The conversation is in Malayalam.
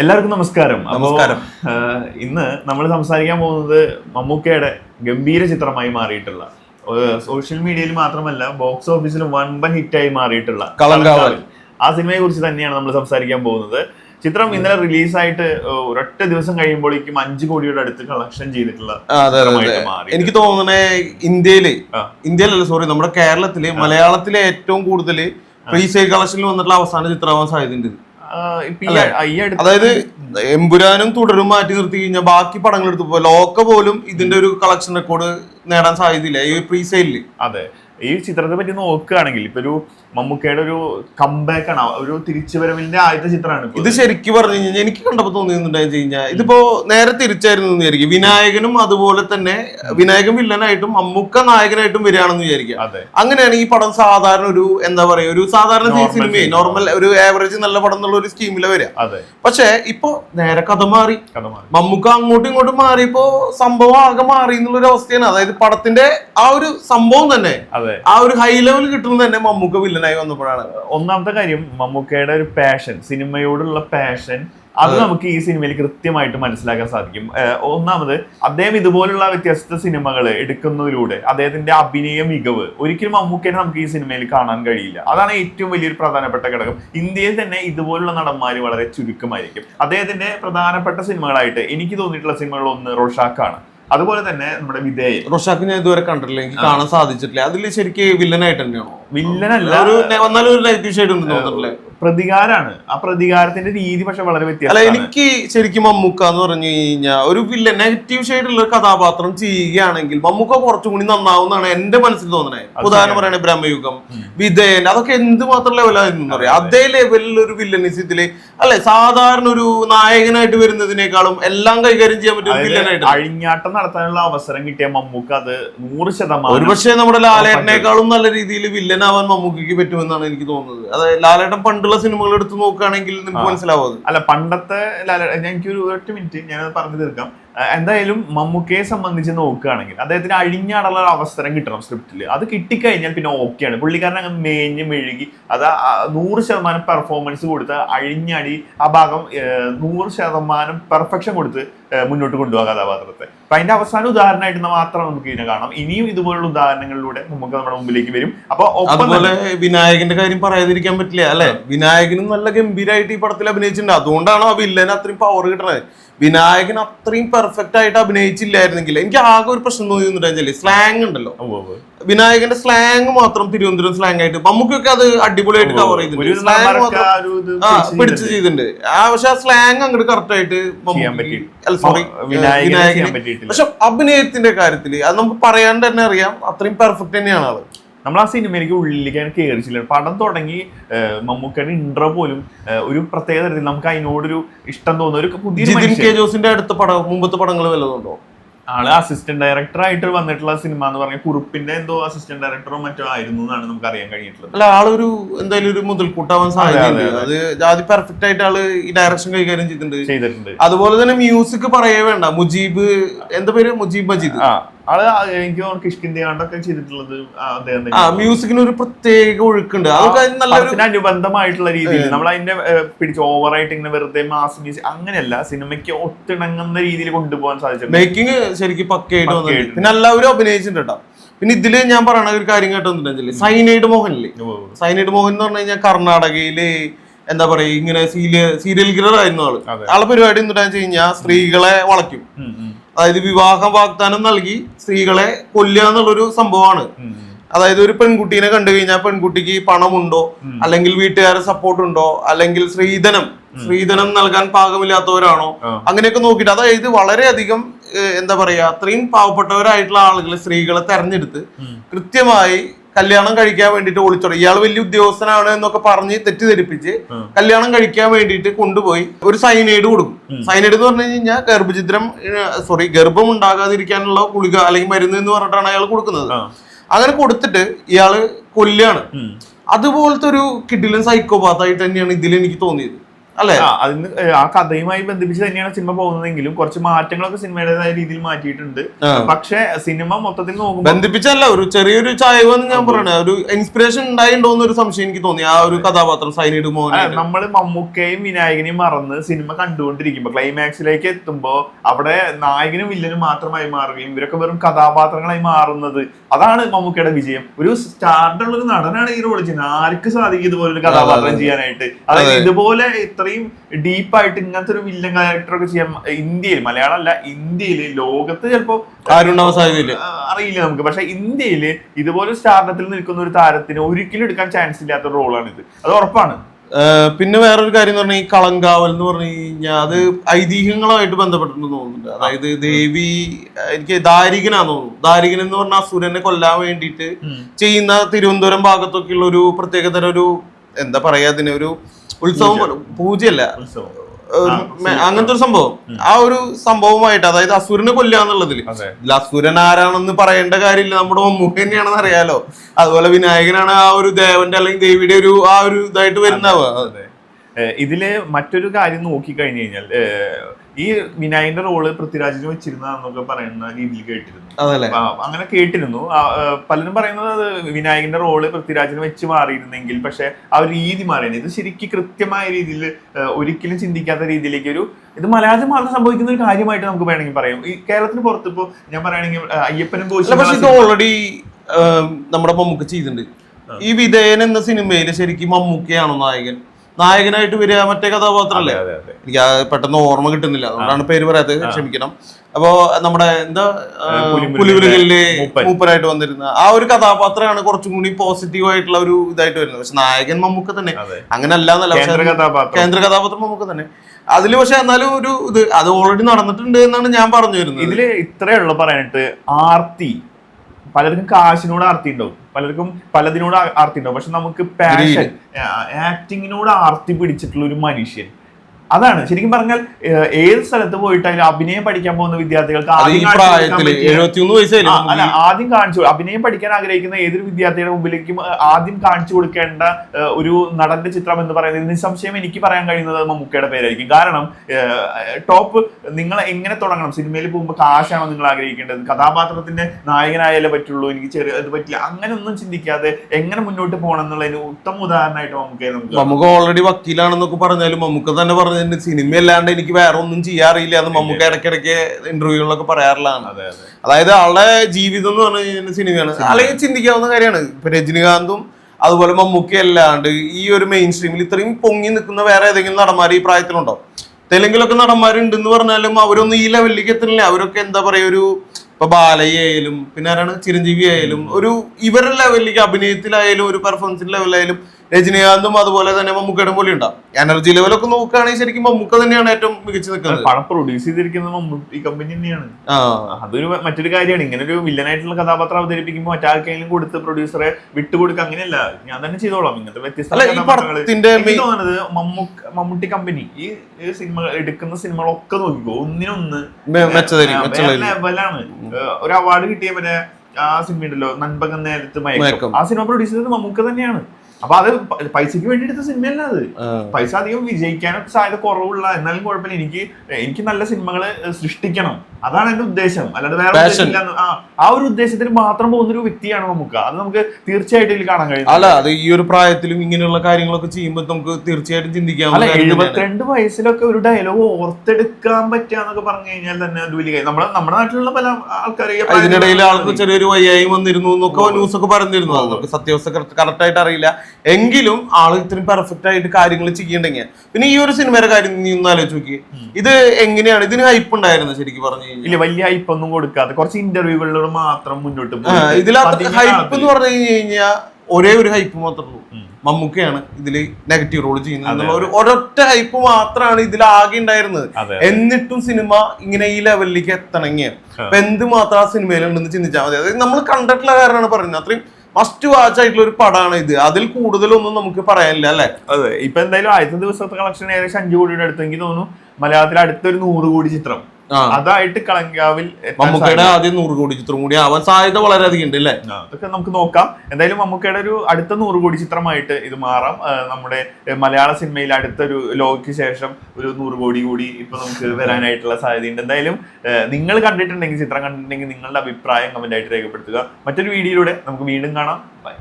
എല്ലാവർക്കും നമസ്കാരം. നമസ്കാരം. ഇന്ന് നമ്മൾ സംസാരിക്കാൻ പോകുന്നത് മമ്മൂക്കയുടെ ഗംഭീര ചിത്രമായി മാറിയിട്ടുള്ള സോഷ്യൽ മീഡിയയിൽ മാത്രമല്ല ബോക്സ് ഓഫീസിലും വൻപൻ ഹിറ്റായി മാറിയിട്ടുള്ള കളങ്കാവൽ. ആ സിനിമയെ കുറിച്ച് തന്നെയാണ് നമ്മൾ സംസാരിക്കാൻ പോകുന്നത്. ചിത്രം ഇന്നലെ റിലീസായിട്ട് ഒരൊറ്റ ദിവസം കഴിയുമ്പോഴേക്കും അഞ്ചു കോടിയുടെ അടുത്ത് കളക്ഷൻ ചെയ്തിട്ടുള്ള എനിക്ക് തോന്നുന്നത് ഇന്ത്യയിൽ. ഇന്ത്യയിലല്ല സോറി നമ്മുടെ കേരളത്തിൽ മലയാളത്തിലെ ഏറ്റവും കൂടുതൽ പ്രീസെയിൽ കളക്ഷനിൽ വന്നിട്ടുള്ള അവസാന ചിത്രമാവാൻ സാധ്യതയുണ്ട്. അതായത് എമ്പുരാനും തുടരും മാറ്റി നിർത്തി കഴിഞ്ഞാൽ ബാക്കി പടങ്ങൾ എടുത്തു ലോക്ക പോലും ഇതിന്റെ ഒരു കളക്ഷൻ റെക്കോർഡ് നേടാൻ സാധ്യതയില്ല. ഈ പ്രീസെയിലിൽ അതെ. ഈ ചിത്രത്തെ പറ്റി നോക്കുകയാണെങ്കിൽ ഇപ്പൊ ഒരു മമ്മൂക്കയുടെ ഒരു കംബാക്ക് ആണ്. ഒരു തിരിച്ചുവരവിന്റെ ആദ്യത്തെ ചിത്രമാണ് ഇത് ശരിക്കും പറഞ്ഞു കഴിഞ്ഞാൽ എനിക്ക് കണ്ടപ്പോ തോന്നിയിട്ടുണ്ടായെന്ന് കഴിഞ്ഞാൽ ഇതിപ്പോ നേരെ തിരിച്ചായിരുന്നു വിചാരിക്കും. വിനായകനും അതുപോലെ തന്നെ വിനായകൻ വില്ലനായിട്ടും മമ്മൂക്ക നായകനായിട്ടും വരികയാണെന്ന് വിചാരിക്കുക അങ്ങനെയാണ് ഈ പടം സാധാരണ ഒരു എന്താ പറയാ ഒരു സാധാരണ സിനിമയെ. നോർമൽ ഒരു ആവറേജ് നല്ല പടം എന്നുള്ള ഒരു സ്കീമിലെ വരിക. പക്ഷെ ഇപ്പൊ നേരെ കഥ മാറി. മമ്മൂക്ക അങ്ങോട്ടും ഇങ്ങോട്ടും മാറിയപ്പോ സംഭവം ആകെ മാറി എന്നുള്ളൊരു അവസ്ഥയാണ് അതായത് പടത്തിന്റെ ആ ഒരു സംഭവം തന്നെ. ആ ഒരു ഹൈ ലെവൽ കിട്ടുന്നത് തന്നെ മമ്മൂക്ക വില്ലനായി വന്നപ്പോഴാണ്. ഒന്നാമത്തെ കാര്യം മമ്മൂക്കയുടെ ഒരു പാഷൻ സിനിമയോടുള്ള പാഷൻ അത് നമുക്ക് ഈ സിനിമയിൽ കൃത്യമായിട്ട് മനസ്സിലാക്കാൻ സാധിക്കും. ഒന്നാമത് അദ്ദേഹം ഇതുപോലുള്ള വ്യത്യസ്ത സിനിമകൾ എടുക്കുന്നതിലൂടെ അദ്ദേഹത്തിന്റെ അഭിനയ മികവ് ഒരിക്കലും മമ്മൂക്കനെ നമുക്ക് ഈ സിനിമയിൽ കാണാൻ കഴിയില്ല. അതാണ് ഏറ്റവും വലിയൊരു പ്രധാനപ്പെട്ട ഘടകം. ഇന്ത്യയിൽ തന്നെ ഇതുപോലുള്ള നടന്മാർ വളരെ ചുരുക്കമായിരിക്കും. അദ്ദേഹത്തിന്റെ പ്രധാനപ്പെട്ട സിനിമകളായിട്ട് എനിക്ക് തോന്നിയിട്ടുള്ള സിനിമകൾ ഒന്ന് റോഷാക്കാണ്. അതുപോലെ തന്നെ നമ്മുടെ വിധേയൻ. റൊഷാക്ക് ഞാൻ ഇതുവരെ കണ്ടിട്ടില്ല. എനിക്ക് കാണാൻ സാധിച്ചിട്ടില്ല. അതിൽ ശരിക്കും വില്ലനായിട്ട് തന്നെയാണോ? വില്ലനല്ല. ഒരു ഒരു നെഗറ്റീവ് ഷെയ്ഡ് ഉണ്ട് തോന്നുന്നില്ലേ പ്രതികാരാണ്. ആ പ്രതികാരത്തിന്റെ രീതി പക്ഷെ വളരെ അല്ല വ്യത്യാസമാണ് എനിക്ക് ശരിക്കും മമ്മൂക്ക എന്ന് പറഞ്ഞു കഴിഞ്ഞാൽ ഒരു വില്ലൻ നെഗറ്റീവ് ഷെയ്ഡുള്ള ഉള്ള കഥാപാത്രം ചെയ്യുകയാണെങ്കിൽ മമ്മൂക്ക കുറച്ചും കൂടി നന്നാവുന്നതാണ് എന്റെ മനസ്സിൽ തോന്നണേ. ഉദാഹരണം പറയണേ ബ്രഹ്മയുഗം വിധേയൻ അതൊക്കെ എന്തുമാത്രം ലെവലായിരുന്നു പറയാം അതേ ലെവലിൽ ഒരു വില്ലനിസത്തിൽ അല്ലെ? സാധാരണ ഒരു നായകനായിട്ട് വരുന്നതിനേക്കാളും എല്ലാം കൈകാര്യം ചെയ്യാൻ പറ്റും അഴിഞ്ഞാട്ടം നടത്താനുള്ള അവസരം കിട്ടിയ മമ്മൂക്ക് അത് നൂറ് ശതമാനം ഒരുപക്ഷെ നമ്മുടെ ലാലേട്ടനേക്കാളും നല്ല രീതിയിൽ വില്ലനാവാൻ മമ്മൂക്കിക്ക് പറ്റുമെന്നാണ് എനിക്ക് തോന്നുന്നത്. അതായത് ലാലേട്ടൻ പണ്ടുള്ള സിനിമകൾ എടുത്ത് നോക്കുകയാണെങ്കിൽ നിങ്ങൾക്ക് മനസ്സിലാവും അല്ല പണ്ടത്തെ ലാലേട്ടൻ ഞാൻ എനിക്കൊരു ഒറ്റ മിനിറ്റ് ഞാനത് പറഞ്ഞു തീർക്കാം. എന്തായാലും മമ്മൂക്കയെ സംബന്ധിച്ച് നോക്കുകയാണെങ്കിൽ അദ്ദേഹത്തിന് അഴിഞ്ഞാടുള്ള ഒരു അവസരം കിട്ടണം സ്ക്രിപ്റ്റിൽ അത് കിട്ടിക്കഴിഞ്ഞാൽ പിന്നെ ഓക്കെയാണ് പുള്ളിക്കാരൻ അങ്ങ് മേഞ്ഞ് മെഴുകി അത് നൂറ് ശതമാനം പെർഫോമൻസ് കൊടുത്ത് അഴിഞ്ഞാടി ആ ഭാഗം നൂറ് ശതമാനം പെർഫെക്ഷൻ കൊടുത്ത് മുന്നോട്ട് കൊണ്ടുപോകാം കഥാപാത്രത്തെ. അപ്പൊ അതിന്റെ അവസാന ഉദാഹരണമായിട്ട് മാത്രം നമുക്ക് ഇതിനെ കാണാം. ഇനിയും ഇതുപോലുള്ള ഉദാഹരണങ്ങളിലൂടെ നമുക്ക് നമ്മുടെ മുമ്പിലേക്ക് വരും. അപ്പൊ അതുപോലെ വിനായകന്റെ കാര്യം പറയാതിരിക്കാൻ പറ്റില്ല അല്ലെ? വിനായകനും നല്ല ഗംഭീരമായിട്ട് ഈ പടത്തിൽ അഭിനയിച്ചിട്ടുണ്ട്. അതുകൊണ്ടാണ് ആ വില്ലന് അത്രയും പവർ കിട്ടണത്? വിനായകൻ അത്രയും പെർഫെക്റ്റ് ആയിട്ട് അഭിനയിച്ചില്ലായിരുന്നെങ്കിൽ എനിക്ക് ആകെ ഒരു പ്രശ്നം തോന്നിയിട്ടുണ്ടെങ്കിൽ സ്ലാങ് ഉണ്ടല്ലോ. വിനായകന്റെ സ്ലാങ് മാത്രം തിരുവനന്തപുരം സ്ലാങ് ആയിട്ട്. നമുക്കൊക്കെ അത് അടിപൊളിയായിട്ട് കവർ ചെയ്തിട്ടുണ്ട്. സ്ലാങ് മാത്രം പിടിച്ച് ചെയ്തിട്ടുണ്ട്. ആ പക്ഷെ ആ സ്ലാങ് അങ്ങോട്ട് കറക്റ്റ് ആയിട്ട് സോറി വിനായകനെ പക്ഷെ അഭിനയത്തിന്റെ കാര്യത്തിൽ അത് നമുക്ക് പറയാൻ തന്നെ അറിയാം. അത്രയും പെർഫെക്റ്റ് തന്നെയാണ് ആൾ. നമ്മൾ ആ സിനിമയിലേക്ക് ഉള്ളിലേക്ക് അങ്ങനെ കയറിച്ചില്ല പടം തുടങ്ങി മമ്മൂക്കയുടെ ഇൻട്രോ പോലും ഒരു പ്രത്യേക തരത്തിൽ നമുക്ക് അതിനോടൊരു ഇഷ്ടം തോന്നുന്ന ഒരു പുതിയ ജോസിന്റെ അടുത്ത പടം മുമ്പത്തെ പടങ്ങൾ വല്ലതുണ്ടോ ആൾ അസിസ്റ്റന്റ് ഡയറക്ടർ ആയിട്ട് വന്നിട്ടുള്ള സിനിമ എന്ന് പറഞ്ഞ കുറുപ്പിന്റെ എന്തോ അസിസ്റ്റന്റ് ഡയറക്ടറോ മറ്റോ ആയിരുന്നു എന്നാണ് നമുക്ക് അറിയാൻ കഴിഞ്ഞിട്ടുള്ളത്. അല്ല ആളൊരു എന്തായാലും ഒരു മുതൽക്കൂട്ടാവാൻ സാധ്യതയുണ്ട്. അതെ, പെർഫെക്റ്റ് ആയിട്ട് ആൾ ഈ ഡയറക്ഷൻ കൈകാര്യം ചെയ്തിട്ടുണ്ട്. ചെയ്തിട്ടുണ്ട്. അതുപോലെ തന്നെ മ്യൂസിക് പറയേ വേണ്ട. മുജീബ് എന്താ പേര്? മുജീബ് മജീദ്. ആ ആൾ എനിക്ക് ചെയ്തിട്ടുള്ളത് മ്യൂസിക്കിന് ഒരു പ്രത്യേക ഒഴുക്കുണ്ട്. അതൊക്കെ അനുബന്ധമായിട്ടുള്ള രീതിയിൽ. നമ്മൾ അതിന്റെ പിടിച്ച് ഓവറായിട്ട് ഇങ്ങനെ വെറുതെ മാസ് മ്യൂസിക് അങ്ങനെയല്ല സിനിമയ്ക്ക് ഒത്തിണങ്ങുന്ന രീതിയിൽ കൊണ്ടുപോകാൻ സാധിച്ചു മേക്കിംഗ് ശരിക്കും പക്കയായിട്ട് വന്നിട്ടുണ്ട്. പിന്നെ എല്ലാവരും അഭിനയിച്ചിട്ടുണ്ട്? കേട്ടോ പിന്നെ ഇതിൽ ഞാൻ പറയണ ഒരു കാര്യം കേട്ടോ സൈനൈഡ് മോഹൻ അല്ലേ സൈനൈഡ് മോഹൻ എന്ന് പറഞ്ഞു കഴിഞ്ഞാൽ കർണാടകയിൽ എന്താ പറയാ ഇങ്ങനെ സീരിയൽ സീരിയൽ കില്ലർ ആയിരുന്നു ആൾ. ആളെ പരിപാടി എന്താണെന്ന് വെച്ച് കഴിഞ്ഞാൽ സ്ത്രീകളെ വളയ്ക്കും. അതായത് വിവാഹ വാഗ്ദാനം നൽകി സ്ത്രീകളെ കൊല്ലുക എന്നുള്ളൊരു സംഭവമാണ്. അതായത് ഒരു പെൺകുട്ടീനെ കണ്ടു കഴിഞ്ഞാൽ പെൺകുട്ടിക്ക് പണമുണ്ടോ? അല്ലെങ്കിൽ വീട്ടുകാരെ സപ്പോർട്ട് ഉണ്ടോ? അല്ലെങ്കിൽ സ്ത്രീധനം. സ്ത്രീധനം നൽകാൻ പാകമില്ലാത്തവരാണോ. അങ്ങനെയൊക്കെ നോക്കിട്ട് അതായത് വളരെയധികം എന്താ പറയാ അത്രയും പാവപ്പെട്ടവരായിട്ടുള്ള ആളുകളെ സ്ത്രീകളെ തെരഞ്ഞെടുത്ത് കൃത്യമായി കല്യാണം കഴിക്കാൻ വേണ്ടിട്ട് ഒളിച്ചോടും ഇയാൾ വലിയ ഉദ്യോഗസ്ഥനാണ് എന്നൊക്കെ പറഞ്ഞ് തെറ്റിദ്ധരിപ്പിച്ച് കല്യാണം കഴിക്കാൻ വേണ്ടിയിട്ട് കൊണ്ടുപോയി ഒരു സൈനൈഡ് കൊടുക്കും. സൈനൈഡ് എന്ന് പറഞ്ഞു കഴിഞ്ഞാൽ ഗർഭചിത്രം സോറി ഗർഭം ഉണ്ടാകാതിരിക്കാനുള്ള ഗുളിക അല്ലെങ്കിൽ മരുന്ന് എന്ന് പറഞ്ഞിട്ടാണ് അയാൾ കൊടുക്കുന്നത്. അങ്ങനെ കൊടുത്തിട്ട് ഇയാൾ കൊല്ലാണ്. അതുപോലത്തെ ഒരു കിഡിലും സൈക്കോപാത്തായിട്ട് തന്നെയാണ് ഇതിൽ എനിക്ക് തോന്നിയത്. അല്ലെ? അതിന് ആ കഥയുമായി ബന്ധിപ്പിച്ച് തന്നെയാണ് സിനിമ പോകുന്നതെങ്കിലും കുറച്ച് മാറ്റങ്ങളൊക്കെ സിനിമയുടേതായ രീതിയിൽ മാറ്റിയിട്ടുണ്ട്. പക്ഷെ സിനിമ മൊത്തത്തിൽ നോക്കുമ്പോൾ ബന്ധിപ്പിച്ചല്ല ഒരു ചെറിയൊരു ചായവെന്ന് ഞാൻ പറയണേ ഒരു ഇൻസ്പിറേഷൻ ഉണ്ടായിട്ടുണ്ടോ ഒരു സംശയം എനിക്ക് തോന്നി. ആ ഒരു കഥാപാത്രം സൈനിഡ് മോഹൻ നമ്മൾ മമ്മൂക്കയും വിനായകനെയും മറന്ന് സിനിമ കണ്ടുകൊണ്ടിരിക്കുമ്പോ ക്ലൈമാക്സിലേക്ക് എത്തുമ്പോ അവിടെ നായകനും വില്ലനും മാത്രമായി മാറുകയും ഇവരൊക്കെ വെറും കഥാപാത്രങ്ങളായി മാറുന്നത് അതാണ് മമ്മൂക്കയുടെ വിജയം. ഒരു സ്റ്റാർഡുള്ള ഒരു നടനാണ് ഈ റോൾ ചെയ്യുന്നത്. ആർക്ക് സാധിക്കും ഇതുപോലെ ഒരു കഥാപാത്രം ചെയ്യാനായിട്ട്? അതായത് ഇതുപോലെ ഇത്രയും ഡീപ്പായിട്ട് ഇങ്ങനത്തെ ഒരു വില്ലൻ ക്യാരക്ടർ ഒക്കെ ചെയ്യാൻ ഇന്ത്യയിൽ മലയാളം അല്ല ഇന്ത്യയിൽ ലോകത്ത് ചിലപ്പോ അറിയില്ല നമുക്ക്. പക്ഷെ ഇന്ത്യയിൽ ഇതുപോലെ സ്റ്റാർഡത്തിൽ നിൽക്കുന്ന ഒരു താരത്തിന് ഒരിക്കലും എടുക്കാൻ ചാൻസ് ഇല്ലാത്ത ഒരു റോളാണ് ഇത് അത് ഉറപ്പാണ്. പിന്നെ വേറൊരു കാര്യം എന്ന് പറഞ്ഞാൽ ഈ കളങ്കാവൽ എന്ന് പറഞ്ഞു കഴിഞ്ഞാൽ അത് ഐതിഹ്യങ്ങളുമായിട്ട് ബന്ധപ്പെട്ടിട്ടുണ്ടെന്ന് തോന്നുന്നുണ്ട്. അതായത് ദേവി എനിക്ക് ദാരികനാന്ന് തോന്നുന്നു. ദാരികൻ എന്ന് പറഞ്ഞാൽ അസുരനെ കൊല്ലാൻ വേണ്ടിയിട്ട് ചെയ്യുന്ന തിരുവനന്തപുരം ഭാഗത്തൊക്കെയുള്ള ഒരു പ്രത്യേകതര ഒരു എന്താ പറയാ അതിന് ഒരു ഉത്സവം പോലെ- പൂജയല്ല. അങ്ങനത്തെ ഒരു സംഭവം. ആ ഒരു സംഭവമായിട്ട് അതായത് അസുരനെ കൊല്ലുക എന്നുള്ളതിൽ അസുരൻ ആരാണെന്ന് പറയേണ്ട കാര്യമില്ല. നമ്മുടെ മമ്മൂക്ക തന്നെയാണെന്ന് അറിയാലോ. അതുപോലെ വിനായകനാണ് ആ ഒരു ദേവന്റെ അല്ലെങ്കിൽ ദേവിയുടെ ഒരു ആ ഒരു ഇതായിട്ട് വരുന്നവ ഇതിൽ മറ്റൊരു കാര്യം നോക്കി കഴിഞ്ഞു കഴിഞ്ഞാൽ ഈ വിനായകന്റെ റോൾ പൃഥ്വിരാജിന് വെച്ചിരുന്നതെന്നൊക്കെ പറയുന്ന രീതിയിൽ കേട്ടിരുന്നു. അങ്ങനെ കേട്ടിരുന്നു. പലരും പറയുന്നത് അത് വിനായകന്റെ റോൾ പൃഥ്വിരാജിന് വെച്ച് മാറിയിരുന്നെങ്കിൽ പക്ഷെ ആ ഒരു രീതി മാറിയത് ഇത് ശരിക്കും കൃത്യമായ രീതിയിൽ ഒരിക്കലും ചിന്തിക്കാത്ത രീതിയിലേക്ക് ഒരു ഇത് മലയാളത്തിൽ മാത്രം സംഭവിക്കുന്ന ഒരു കാര്യമായിട്ട് നമുക്ക് വേണമെങ്കിൽ പറയാം. ഈ കേരളത്തിന് പുറത്ത് ഇപ്പോ ഞാൻ പറയുകയാണെങ്കിൽ അയ്യപ്പനും ഇത് ഓൾറെഡി നമ്മുടെ മമ്മൂക്ക ചെയ്തിട്ടുണ്ട്. ഈ വിധേയൻ എന്ന സിനിമയിൽ ശരിക്കും മമ്മൂക്കയാണോ നായകൻ? നായകനായിട്ട് വരിക മറ്റേ കഥാപാത്രമല്ലേ എനിക്ക് പെട്ടെന്ന് ഓർമ്മ കിട്ടുന്നില്ല. അതുകൊണ്ടാണ് പേര് പറയാത്തത്. ക്ഷമിക്കണം. അപ്പോ നമ്മുടെ എന്താ മൂപ്പൻ. മൂപ്പരായിട്ട് വന്നിരുന്ന ആ ഒരു കഥാപാത്രമാണ് കുറച്ചും കൂടി പോസിറ്റീവ് ആയിട്ടുള്ള ഒരു ഇതായിട്ട് വരുന്നത്. പക്ഷെ നായകൻ മമ്മൂക്ക തന്നെ. അങ്ങനല്ല അങ്ങനെ അല്ല എന്നല്ല പക്ഷെ കേന്ദ്ര കഥാപാത്രം. മമ്മൂക്ക തന്നെ. അതിൽ പക്ഷെ എന്നാലും ഒരു ഇത് അത് ഓൾറെഡി നടന്നിട്ടുണ്ട് എന്നാണ് ഞാൻ പറഞ്ഞു വരുന്നത്. ഇതിൽ ഇത്രയുള്ള പറയാനിട്ട് ആർത്തി. പലർക്കും കാശിനോട് ആർത്തി ഉണ്ടാവും പലർക്കും പലതിനോട് ആർത്തി ഉണ്ടാവും പക്ഷെ നമുക്ക് പാഷൻ ആക്ടിങ്ങിനോട് ആർത്തി പിടിച്ചിട്ടുള്ള ഒരു മനുഷ്യൻ. അതാണ് ശരിക്കും പറഞ്ഞാൽ ഏത് സ്ഥലത്ത് പോയിട്ടായാലും അഭിനയം പഠിക്കാൻ പോകുന്ന വിദ്യാർത്ഥികൾക്ക് അത്? അല്ല ആദ്യം കാണിച്ചു അഭിനയം പഠിക്കാൻ ആഗ്രഹിക്കുന്ന ഏതൊരു വിദ്യാർത്ഥിയുടെ മുമ്പിലേക്കും ആദ്യം കാണിച്ചു കൊടുക്കേണ്ട ഒരു നടന്റെ ചിത്രം എന്ന് പറയുന്നത് നിസ്സംശയം എനിക്ക് പറയാൻ കഴിയുന്നത് മമ്മൂക്കയുടെ പേരായിരിക്കും കാരണം ടോപ്പ് നിങ്ങൾ എങ്ങനെ തുടങ്ങണം സിനിമയിൽ പോകുമ്പോൾ കാശാണോ നിങ്ങൾ ആഗ്രഹിക്കേണ്ടത് കഥാപാത്രത്തിന്റെ നായകനായാലേ പറ്റുള്ളൂ എനിക്ക് ചെറിയ ഇത് പറ്റില്ല അങ്ങനെ ഒന്നും ചിന്തിക്കാതെ എങ്ങനെ മുന്നോട്ട് പോകണം എന്നുള്ളതിന് ഉത്തമ ഉദാഹരണമായിട്ട് നമുക്ക്. മമ്മൂക്ക ഓൾറെഡി വക്കീലാണെന്നൊക്കെ പറഞ്ഞാലും മമ്മൂക്ക തന്നെ പറഞ്ഞിട്ടുണ്ട് സിനിമ അല്ലാണ്ട് എനിക്ക് വേറെ ഒന്നും ചെയ്യാറില്ല എന്ന് മമ്മൂക്ക ഇടയ്ക്കിടയ്ക്ക് ഇന്റർവ്യൂകളിലൊക്കെ പറയാറുള്ളതാണ് അതെ അതെ. അതായത് ആളുടെ ജീവിതം എന്ന് പറഞ്ഞു കഴിഞ്ഞാൽ സിനിമയാണ്. അല്ലെങ്കിൽ ചിന്തിക്കാവുന്ന കാര്യമാണ്. ഇപ്പൊ രജനികാന്തും അതുപോലെ മമ്മൂക്ക അല്ലാണ്ട് ഈ ഒരു മെയിൻ സ്ട്രീമിൽ ഇത്രയും പൊങ്ങി നിൽക്കുന്ന വേറെ ഏതെങ്കിലും നടന്മാർ ഈ പ്രായത്തിലുണ്ടോ? തെലുങ്കിലൊക്കെ നടന്മാരുണ്ട് എന്ന് പറഞ്ഞാലും അവരൊന്നും ഈ ലെവലിലേക്ക് എത്തുന്നില്ല. അവരൊക്കെ എന്താ പറയുക ഒരു ഇപ്പൊ ബാലയായാലും പിന്നെ ആരാണ്? ചിരഞ്ജീവി ആയാലും ഒരു ഇവരുടെ ലെവലിലേക്ക് അഭിനയത്തിലായാലും ഒരു പെർഫോമൻസിന്റെ ലെവലായാലും രജനീകാന്തും അതുപോലെ തന്നെ മമ്മൂക്കയുടെ പോലെ ഉണ്ടാവും. എനർജി ലെവലൊക്കെ നോക്കുകയാണെങ്കിൽ ശരിക്കും മമ്മൂക്ക തന്നെയാണ് ഏറ്റവും മികച്ചു നിൽക്കുന്നത്. പണം പ്രൊഡ്യൂസ് ചെയ്തിരിക്കുന്നത് മമ്മൂട്ടി കമ്പനി തന്നെയാണ്. അതൊരു മറ്റൊരു കാര്യമാണ്. ഇങ്ങനെ ഒരു വില്ലനായിട്ടുള്ള കഥാപാത്രം അവതരിപ്പിക്കുമ്പോൾ മറ്റാർക്കെങ്കിലും കൊടുത്ത് പ്രൊഡ്യൂസറെ വിട്ടുകൊടുക്കുക അങ്ങനെയല്ല. ഞാൻ തന്നെ ചെയ്തോളാം. ഇങ്ങനത്തെ വ്യത്യസ്ത തോന്നുന്നത് മമ്മൂക്ക മമ്മൂട്ടി കമ്പനി ഈ സിനിമ എടുക്കുന്ന സിനിമകളൊക്കെ നോക്കിക്കോ. ഒന്നിനൊന്ന് ലെവലാണ് ഒരു അവാർഡ് കിട്ടിയ പിന്നെ ആ സിനിമ ഉണ്ടല്ലോ നൻപകം നേരത്ത്. മയക്കം. ആ സിനിമ പ്രൊഡ്യൂസ് ചെയ്തത് മമ്മൂക്ക തന്നെയാണ്. അപ്പൊ അത് പൈസക്ക് വേണ്ടി എടുത്ത സിനിമയല്ല അത്? പൈസ അധികം വിജയിക്കാനൊക്കെ സാധ്യത കുറവുള്ള എന്നാലും കുഴപ്പമില്ല. എനിക്ക് എനിക്ക് നല്ല സിനിമകൾ സൃഷ്ടിക്കണം. അതാണ് എന്റെ ഉദ്ദേശം. അല്ലാതെ വേറെ. ഉദ്ദേശമില്ല ആ ഒരു ഉദ്ദേശത്തിന് മാത്രം പോകുന്ന ഒരു വ്യക്തിയാണ് നമുക്ക്. അത് നമുക്ക് തീർച്ചയായിട്ടും ഇതിൽ കാണാൻ കഴിയും. അല്ല അത് ഈ ഒരു പ്രായത്തിലും ഇങ്ങനെയുള്ള കാര്യങ്ങളൊക്കെ ചെയ്യുമ്പോൾ നമുക്ക് തീർച്ചയായിട്ടും ചിന്തിക്കാം അല്ല. എഴുപത്തിരണ്ട് വയസ്സിലൊക്കെ ഒരു ഡയലോഗ് ഓർത്തെടുക്കാൻ പറ്റുക പറഞ്ഞു കഴിഞ്ഞാൽ തന്നെ ഒരു വലിയ നമ്മുടെ നമ്മുടെ നാട്ടിലുള്ള പല ആൾക്കാർ അതിനിടയിൽ ആൾക്ക് ചെറിയൊരു വയ്യായി വന്നിരുന്നു എന്നൊക്കെ ന്യൂസ് ഒക്കെ പറഞ്ഞിരുന്നു. അതൊക്കെ നമുക്ക് സത്യാവസ്ഥ കറക്റ്റ് ആയിട്ട് അറിയില്ല. എങ്കിലും ആൾ ഇത്രയും പെർഫെക്റ്റ് ആയിട്ട് കാര്യങ്ങൾ ചെയ്യണ്ടെങ്കിൽ. പിന്നെ ഈ ഒരു സിനിമയുടെ കാര്യം നീ ഒന്ന് ആലോചിച്ച് നോക്കി ഇത് എങ്ങനെയാണ്? ഇതിന് ഹൈപ്പ് ഉണ്ടായിരുന്നു ശരിക്കും പറഞ്ഞു ഇല്ല വലിയ ഹൈപ്പ് ഒന്നും കൊടുക്കാതെ കുറച്ച് ഇന്റർവ്യൂകളിലൂടെ മാത്രം മുന്നോട്ട് ഇതിലകത്ത് ഹൈപ്പ് എന്ന് പറഞ്ഞു കഴിഞ്ഞാൽ ഒരേ ഒരു ഹൈപ്പ് മാത്രമേ ഉള്ളൂ. മമ്മൂക്കയാണ് ഇതിൽ നെഗറ്റീവ് റോൾ ചെയ്യുന്നത് ഒരു ഒരൊറ്റ ഹൈപ്പ് മാത്രമാണ് ഇതിൽ ആകെ ഉണ്ടായിരുന്നത്. എന്നിട്ടും സിനിമ ഇങ്ങനെ ഈ ലെവലിലേക്ക് എത്തണമെങ്കിൽ അപ്പൊ എന്ത് മാത്രം ആ സിനിമയിലുണ്ടെന്ന് ചിന്തിച്ചാൽ മതി. അതായത് നമ്മൾ കണ്ടിട്ടുള്ള കാരണമാണ് പറയുന്നത്. അത്രയും മസ്റ്റ് വാച്ച് ആയിട്ടുള്ള ഒരു പടമാണ് ഇത്. അതിൽ കൂടുതലൊന്നും നമുക്ക് പറയാനില്ല അല്ലെ? അതെ ഇപ്പൊ എന്തായാലും ആദ്യത്തെ ദിവസത്തെ കളക്ഷൻ ഏകദേശം അഞ്ചു കോടിയുടെ അടുത്തെങ്കിൽ തോന്നുന്നു മലയാളത്തിൽ അടുത്തൊരു നൂറ് കോടി ചിത്രം. അതായിട്ട് കളങ്കാവിൽ മമ്മൂക്കയുടെ ആദ്യം നൂറ് കോടി ചിത്രം കൂടി ആവാൻ സാധ്യത വളരെയധികം ഉണ്ട് അല്ലേ അതൊക്കെ നമുക്ക് നോക്കാം. എന്തായാലും മമ്മൂക്കയുടെ ഒരു അടുത്ത നൂറ് കോടി ചിത്രമായിട്ട് ഇത് മാറാം. നമ്മുടെ മലയാള സിനിമയിൽ അടുത്തൊരു ലോകയ്ക്ക് ശേഷം ഒരു നൂറ് കോടി കൂടി ഇപ്പൊ നമുക്ക് വരാനായിട്ടുള്ള സാധ്യതയുണ്ട്. എന്തായാലും നിങ്ങൾ കണ്ടിട്ടുണ്ടെങ്കിൽ ചിത്രം കണ്ടിട്ടുണ്ടെങ്കിൽ നിങ്ങളുടെ അഭിപ്രായം കമന്റ് ആയിട്ട് രേഖപ്പെടുത്തുക. മറ്റൊരു വീഡിയോയിലൂടെ നമുക്ക് വീണ്ടും കാണാം. ബൈ